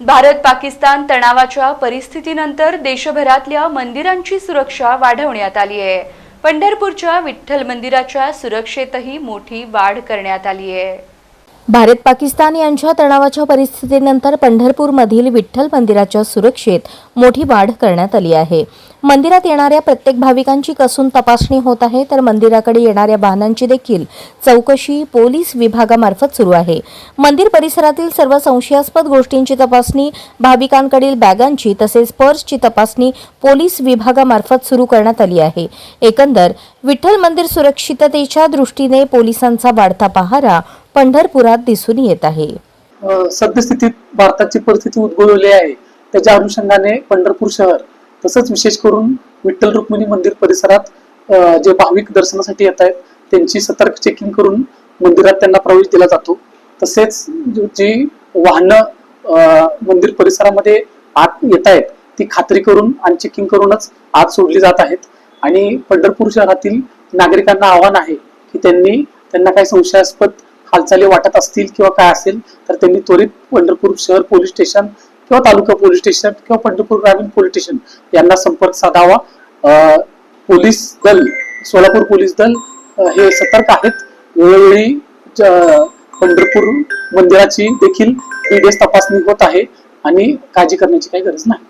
भारत पाकिस्तान तणावाच्या परिस्थितीनंतर देशभरातल्या मंदिरांची सुरक्षा वाढवण्यात आली आहे. पंढरपूरच्या विठ्ठल मंदिराच्या सुरक्षेतही मोठी वाढ करण्यात आली आहे. भारत पाकिस्तान यांच्या तणावाच्या परिस्थितीनंतर पंढरपूरमधील विठ्ठल मंदिराच्या सुरक्षेत मोठी वाढ करण्यात आली आहे. मंदिरात येणाऱ्या प्रत्येक भाविकांची कसून तपासणी होत आहे तर मंदिराकडे येणाऱ्या वाहनांची देखील चौकशी पोलीस विभागामार्फत सुरू आहे. मंदिर परिसरातील सर्व संशयास्पद गोष्टींची तपासणी भाविकांकडील बॅगांची तसेच पर्सची तपासणी पोलीस विभागामार्फत सुरू करण्यात आली आहे. एकंदर विठ्ठल मंदिर सुरक्षिततेच्या दृष्टीने पोलिसांचा वाढता पहारा पंढरपुरात दिसून येत आहे. सद्यस्थितीत भारताची परिस्थिती उद्भवलेली आहे. त्याच्या अनुषंगाने पंढरपूर शहर तसंच विशेष करून विठ्ठल रुक्मिणी मंदिर परिसरात जे भाविक दर्शनासाठी येत आहेत त्यांची सतर्क चेकिंग करून मंदिरात त्यांना प्रवेश दिला जातो. तसेच जी- वाहनं मंदिर परिसरामध्ये आत येत आहेत ती खात्री करून आणि चेकिंग करूनच आत सोडली जात आहेत. आणि पंढरपूर शहरातील नागरिकांना आव्हान आहे की त्यांनी त्यांना काही संशयास्पद हालचाली वाटत असतील किंवा काय असेल तर त्यांनी त्वरित पंढरपूर शहर पोलीस स्टेशन किंवा तालुका पोलीस स्टेशन किंवा पंढरपूर ग्रामीण पोलीस स्टेशन यांना संपर्क साधावा. पोलीस दल सोलापूर पोलीस दल हे सतर्क आहेत. वेळोवेळी पंढरपूर मंदिराची देखील तपासणी होत आहे आणि काळजी करण्याची काही गरज नाही.